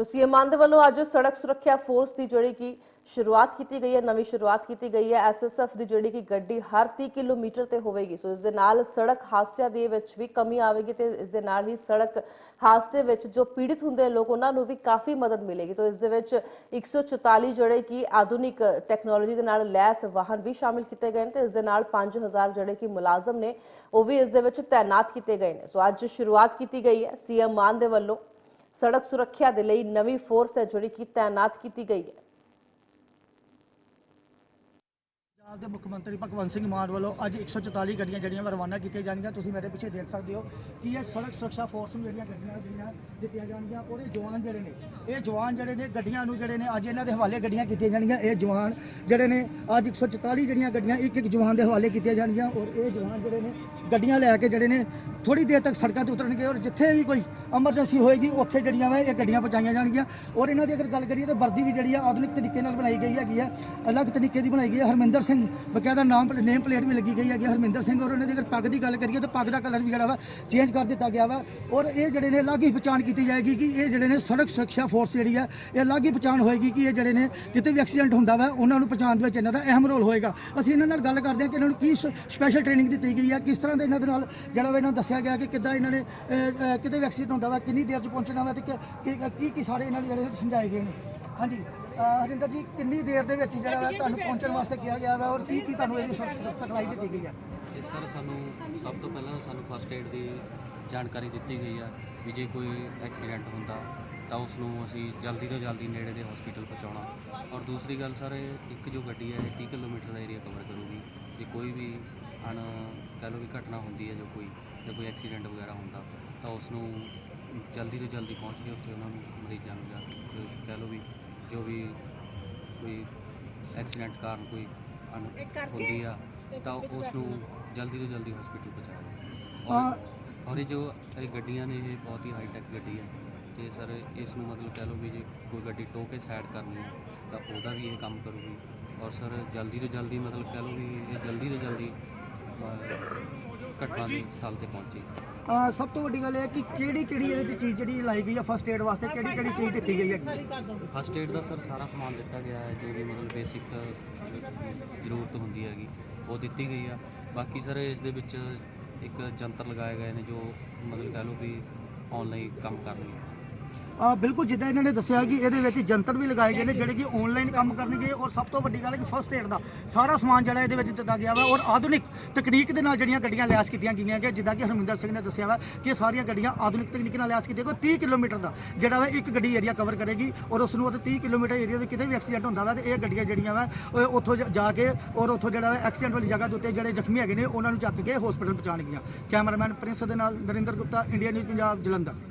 ਤੋ ਸੀਐਮ ਮਾਨ ਦੇ ਵੱਲੋਂ ਅੱਜ ਸੜਕ ਸੁਰੱਖਿਆ ਫੋਰਸ ਦੀ ਜਿਹੜੀ ਕਿ ਸ਼ੁਰੂਆਤ ਕੀਤੀ ਗਈ ਹੈ ਨਵੀਂ ਸ਼ੁਰੂਆਤ ਕੀਤੀ ਗਈ ਹੈ ਐਸਐਸਐਫ ਦੀ ਜਿਹੜੀ ਕਿ ਗੱਡੀ ਹਰ 30 ਕਿਲੋਮੀਟਰ ਤੇ ਹੋਵੇਗੀ ਸੋ ਇਸ ਦੇ ਨਾਲ ਸੜਕ ਹਾਦਸਿਆਂ ਦੇ ਵਿੱਚ ਵੀ ਕਮੀ ਆਵੇਗੀ ਤੇ ਇਸ ਦੇ ਨਾਲ ਹੀ ਸੜਕ ਹਾਦਸੇ ਵਿੱਚ ਜੋ ਪੀੜਿਤ ਹੁੰਦੇ ਲੋਕ ਉਹਨਾਂ ਨੂੰ ਵੀ ਕਾਫੀ ਮਦਦ ਮਿਲੇਗੀ ਤੋ ਇਸ ਦੇ ਵਿੱਚ 144 ਜਿਹੜੇ ਕਿ ਆਧੁਨਿਕ ਟੈਕਨੋਲੋਜੀ ਦੇ ਨਾਲ ਲੈਸ ਵਾਹਨ ਵੀ ਸ਼ਾਮਿਲ ਕੀਤੇ ਗਏ ਨੇ ਤੇ ਇਸ ਦੇ ਨਾਲ 5000 ਜਿਹੜੇ ਕਿ ਮੁਲਾਜ਼ਮ ਨੇ ਉਹ ਵੀ ਇਸ ਦੇ ਵਿੱਚ ਤਾਇਨਾਤ ਕੀਤੇ ਗਏ ਨੇ ਸੋ ਅੱਜ ਸ਼ੁਰੂਆਤ ਕੀਤੀ ਗਈ ਹੈ ਸੀਐਮ ਮਾਨ ਦੇ ਵੱਲੋਂ ਸੜਕ ਸੁਰੱਖਿਆ ਦੇ ਲਈ ਨਵੀਂ ਫੋਰਸ ਹੈ ਜਿਹੜੀ ਕਿ ਤਾਇਨਾਤ ਕੀਤੀ ਗਈ ਹੈ। ਪੰਜਾਬ ਦੇ ਮੁੱਖ ਮੰਤਰੀ ਭਗਵੰਤ ਸਿੰਘ ਮਾਨ ਵੱਲੋਂ ਅੱਜ 144 ਗੱਡੀਆਂ ਜਿਹੜੀਆਂ ਵਾ ਰਵਾਨਾ ਕੀਤੀਆਂ ਜਾਣਗੀਆਂ। ਤੁਸੀਂ ਮੇਰੇ ਪਿੱਛੇ ਦੇਖ ਸਕਦੇ ਹੋ ਕਿ ਇਹ ਸੜਕ ਸੁਰੱਖਿਆ ਫੋਰਸ ਨੂੰ ਜਿਹੜੀਆਂ ਗੱਡੀਆਂ ਜਿਹੜੀਆਂ ਦਿੱਤੀਆਂ ਜਾਣਗੀਆਂ ਔਰ ਇਹ ਜਵਾਨ ਜਿਹੜੇ ਨੇ, ਇਹ ਜਵਾਨ ਜਿਹੜੇ ਨੇ, ਗੱਡੀਆਂ ਨੂੰ ਜਿਹੜੇ ਨੇ, ਅੱਜ ਇਹਨਾਂ ਦੇ ਹਵਾਲੇ ਗੱਡੀਆਂ ਕੀਤੀਆਂ ਜਾਣਗੀਆਂ। ਇਹ ਜਵਾਨ ਜਿਹੜੇ ਨੇ, ਅੱਜ 144 ਜਿਹੜੀਆਂ ਗੱਡੀਆਂ ਇੱਕ ਇੱਕ ਜਵਾਨ ਦੇ ਹਵਾਲੇ ਕੀਤੀਆਂ ਜਾਣਗੀਆਂ ਔਰ ਇਹ ਜਵਾਨ ਜਿਹੜੇ ਨੇ, ਗੱਡੀਆਂ ਲੈ ਕੇ ਜਿਹੜੇ ਨੇ ਥੋੜੀ ਦੇਰ ਤੱਕ ਸੜਕਾਂ ਤੇ ਉਤਰਨਗੇ ਔਰ ਜਿੱਥੇ ਵੀ ਕੋਈ ਐਮਰਜੈਂਸੀ ਹੋਏਗੀ, ਉੱਥੇ ਜਿਹੜੀਆਂ ਵਾ ਇਹ ਗੱਡੀਆਂ ਪਹੁੰਚਾਈਆਂ ਜਾਣਗੀਆਂ। ਔਰ ਇਹਨਾਂ ਦੀ ਅਗਰ ਗੱਲ ਕਰੀਏ ਤਾਂ ਵਰਦੀ ਵੀ ਜਿਹੜੀ ਆ ਆਧੁਨਿਕ ਤਰੀਕੇ ਨਾਲ ਬਣਾਈ ਗਈ ਹੈਗੀ ਹੈ ਅਲੱਗ ਤਰੀਕੇ ਦੀ ਬਣਾਈ ਗਈ ਹੈ ਹਰਮਿੰਦਰ ਸਿੰਘ ਬਕਾਇਦਾ ਨਾਮ ਨੇਮ ਪਲੇਟ ਵੀ ਲੱਗੀ ਗਈ ਹੈਗੀ ਹੈ ਹਰਮਿੰਦਰ ਸਿੰਘ। ਔਰ ਇਹਨਾਂ ਦੀ ਅਗਰ ਪੱਗ ਦੀ ਗੱਲ ਕਰੀਏ ਤਾਂ ਪੱਗ ਦਾ ਕਲਰ ਵੀ ਜਿਹੜਾ ਵਾ ਚੇਂਜ ਕਰ ਦਿੱਤਾ ਗਿਆ ਵਾ। ਔਰ ਇਹ ਜਿਹੜੇ ਨੇ ਅਲੱਗ ਹੀ ਪਛਾਣ ਕੀਤੀ ਜਾਏਗੀ ਕਿ ਇਹ ਜਿਹੜੇ ਨੇ ਸੜਕ ਸੁਰੱਖਿਆ ਫੋਰਸ ਜਿਹੜੀ ਹੈ ਇਹ ਅਲੱਗ ਹੀ ਪਛਾਣ ਹੋਏਗੀ ਕਿ ਇਹ ਜਿਹੜੇ ਨੇ ਜਿੱਥੇ ਵੀ ਐਕਸੀਡੈਂਟ ਹੁੰਦਾ ਵਾ, ਉਹਨਾਂ ਨੂੰ ਪਛਾਣ ਦੇ ਵਿੱਚ ਇਹਨਾਂ ਦਾ ਅਹਿਮ ਰੋਲ ਹੋਏਗਾ। ਅਸੀਂ ਇਹਨਾਂ ਨਾਲ ਗੱਲ ਕਰਦੇ ਹਾਂ ਕਿ ਇਹਨਾਂ ਨੂੰ ਕੀ ਸਪੈਸ਼ਲ ਟ੍ਰੇਨਿੰਗ ਦਿੱਤੀ ਗਈ ਹੈ ਕਿਸ ਤਰ੍ਹਾਂ ਦੇ ਇਹਨਾਂ ਦੇ ਨਾਲ ਜਿਹੜਾ ਵਾ ਇਹਨਾਂ ਨੂੰ ਦੱਸਿਆ ਗਿਆ ਕਿ ਕਿੱਦਾਂ ਇਹਨਾਂ ਨੇ ਅਹ, ਅਹ, ਕਿਤੇ ਵੀ ਐਕਸੀਡੈਂਟ ਹੁੰਦਾ ਵਾ ਕਿੰਨੀ ਦੇਰ 'ਚ ਪਹੁੰਚਣਾ ਵਾ ਤੇ ਕਿ- ਕੀ- ਕੀ ਕੀ ਸਾਰੇ ਇਹਨਾਂ ਨੂੰ ਜਿਹੜੇ ਸਮਝਾਏ ਗਏ ਨੇ। ਹਾਂਜੀ ਅਹ, ਹਰਿੰਦਰ ਜੀ ਕਿੰਨੀ ਦੇਰ ਦੇ ਵਿੱਚ ਜਿਹੜਾ ਵਾ ਤੁਹਾਨੂੰ ਪਹੁੰਚਣ ਵਾਸਤੇ ਕਿਹਾ ਗਿਆ ਵਾ ਔਰ ਕੀ ਕੀ ਤੁਹਾਨੂੰ ਇਹਦੀ ਸਿਖ- ਸਿਖ- ਸਿਖਲਾਈ ਦਿੱਤੀ ਗਈ ਹੈ ਇਹ ਸਰ ਸਾਨੂੰ ਸਭ ਤੋਂ ਪਹਿਲਾਂ ਸਾਨੂੰ ਫਸਟ ਏਡ ਦੀ ਜਾਣਕਾਰੀ ਦਿੱਤੀ ਗਈ ਆ ਵੀ ਜੇ ਕੋਈ ਐਕਸੀਡੈਂਟ ਹੁੰਦਾ ਤਾਂ ਉਸ ਨੂੰ ਅਸੀਂ ਜਲਦੀ ਤੋਂ ਜਲਦੀ ਨੇੜੇ ਦੇ ਹਸਪੀਟਲ ਪਹੁੰਚਾਉਣਾ। ਔਰ ਦੂਸਰੀ ਗੱਲ ਸਰ ਇਹ ਇੱਕ ਜੋ ਗੱਡੀ ਹੈ ਇਹ 30 ਕਿਲੋਮੀਟਰ ਦਾ ਏਰੀਆ ਕਵਰ ਕਰੂਗੀ। ਜੇ ਕੋਈ ਵੀ ਅਣ ਕਹਿ ਲਓ ਵੀ ਘਟਨਾ ਹੁੰਦੀ ਹੈ ਜੋ ਕੋਈ ਕੋਈ ਐਕਸੀਡੈਂਟ ਵਗੈਰਾ ਹੁੰਦਾ ਤਾਂ ਉਸ ਨੂੰ ਜਲਦੀ ਤੋਂ ਜਲਦੀ ਪਹੁੰਚ ਕੇ ਉੱਥੇ ਉਹਨਾਂ ਨੂੰ ਮਰੀਜ਼ਾਂ ਨੂੰ ਜਾਂ ਜੋ ਕਹਿ ਲਓ ਵੀ ਜੋ ਵੀ ਕੋਈ ਐਕਸੀਡੈਂਟ ਕਾਰਨ ਕੋਈ ਹੁੰਦੀ ਆ ਤਾਂ ਉਸ ਨੂੰ ਜਲਦੀ ਤੋਂ ਜਲਦੀ ਹਸਪੀਟਲ ਪਹੁੰਚਾਇਆ ਜਾਵੇ ਔਰ ਔਰ ਇਹ ਜੋ ਇਹ ਗੱਡੀਆਂ ਨੇ ਇਹ ਬਹੁਤ ਹੀ ਹਾਈ ਟੈਕ ਗੱਡੀ ਹੈ ਤੇ ਸਰ ਇਸ ਨੂੰ ਮਤਲਬ ਕਹਿ ਲਓ ਵੀ ਜੇ ਕੋਈ ਗੱਡੀ ਟੋ ਕੇ ਸਾਈਡ ਕਰਨੀ ਹੈ ਤਾਂ ਉਹਦਾ ਵੀ ਇਹ ਕੰਮ ਕਰੂਗੀ। ਔਰ ਸਰ ਜਲਦੀ ਤੋਂ ਜਲਦੀ ਮਤਲਬ ਕਹਿ ਲਓ ਵੀ ਇਹ ਜਲਦੀ ਤੋਂ ਜਲਦੀ ਅਹ, ਘਟਨਾ ਦੇ ਸਥਲ ਤੇ ਪਹੁੰਚੇ। ਅਹ, ਸਭ ਤੋਂ ਵੱਡੀ ਗੱਲ ਇਹ ਹੈ ਕਿ ਕਿਹੜੀ ਕਿਹੜੀ ਇਹਦੇ 'ਚ ਚੀਜ਼ ਜਿਹੜੀ ਲਾਈ ਗਈ ਹੈ ਫਸਟ ਏਡ ਵਾਸਤੇ ਕਿਹੜੀ ਕਿਹੜੀ ਚੀਜ਼ ਦਿੱਤੀ ਗਈ ਹੈਗੀ ਫਸਟ ਏਡ ਦਾ ਸਰ ਸਾਰਾ ਸਮਾਨ ਦਿੱਤਾ ਗਿਆ ਹੈ ਜੋ ਵੀ ਮਤਲਬ ਬੇਸਿਕ ਜ਼ਰੂਰਤ ਹੁੰਦੀ ਹੈਗੀ ਉਹ ਦਿੱਤੀ ਗਈ ਆ। ਬਾਕੀ ਸਰ ਇਸ ਦੇ ਵਿੱਚ ਇੱਕ ਜੰਤਰ ਲਗਾਏ ਗਏ ਨੇ ਜੋ ਮਤਲਬ ਕਹਿ ਲਓ ਵੀ ਆਨਲਾਈਨ ਕੰਮ ਕਰਨਗੇ ਬਿਲਕੁਲ ਜਿੱਦਾਂ ਇਹਨਾਂ ਨੇ ਦੱਸਿਆ ਕਿ ਇਹਦੇ ਵਿੱਚ ਜੰਤਰ ਵੀ ਲਗਾਏ ਗਏ ਨੇ, ਜਿਹੜੇ ਕਿ ਆਨਲਾਈਨ ਕੰਮ ਕਰਨਗੇ ਔਰ ਸਭ ਤੋਂ ਵੱਡੀ ਗੱਲ ਹੈ ਕਿ ਫਸਟ ਏਡ ਦਾ ਸਾਰਾ ਸਮਾਨ ਜਿਹੜਾ ਇਹਦੇ ਵਿੱਚ ਦਿੱਤਾ ਗਿਆ ਵਾ ਔਰ ਆਧੁਨਿਕ ਤਕਨੀਕ ਦੇ ਨਾਲ ਜਿਹੜੀਆਂ ਗੱਡੀਆਂ ਲੈਸ ਕੀਤੀਆਂ ਗਈਆਂ ਕਿ ਜਿੱਦਾਂ ਕਿ ਹਰਮਿੰਦਰ ਸਿੰਘ ਨੇ ਦੱਸਿਆ ਵਾ ਕਿ ਸਾਰੀਆਂ ਗੱਡੀਆਂ ਆਧੁਨਿਕ ਤਕਨੀਕ ਨਾਲ ਲੈਸ ਕੀਤੀਆਂ ਕੋਈ 30 ਕਿਲੋਮੀਟਰ ਦਾ ਜਿਹੜਾ ਵਾ ਇੱਕ ਗੱਡੀ ਏਰੀਆ ਕਵਰ ਕਰੇਗੀ ਔਰ ਉਸ ਨੂੰ ਉਹ 30 ਕਿਲੋਮੀਟਰ ਏਰੀਆ ਦੇ ਕਿਤੇ ਵੀ ਐਕਸੀਡੈਂਟ ਹੁੰਦਾ ਵਾ ਤੇ ਇਹ ਗੱਡੀਆਂ ਜਿਹੜੀਆਂ ਵਾ, ਉਹ ਉੱਥੋਂ ਜਾ- ਜਾ ਕੇ ਔਰ ਉੱਥੋਂ ਜਿਹੜਾ ਐਕਸੀਡੈਂਟ ਵਾਲੀ ਜਗ੍ਹਾ ਦੇ ਉੱਤੇ ਜਿਹੜੇ ਜ਼ਖਮੀ ਹੈਗੇ ਨੇ, ਉਹਨਾਂ ਨੂੰ ਚੱਕ ਕੇ ਹਸਪੀਟਲ ਪਹੁੰਚਾਉਣਗੀਆਂ। ਕੈਮਰਾਮੈਨ ਪ੍ਰਿੰਸ ਦੇ ਨਾਲ ਨਰਿੰਦਰ ਗੁਪਤਾ ਇੰਡੀਆ ਨਿਊਜ਼ ਪੰਜਾਬ, ਜਲੰਧਰ।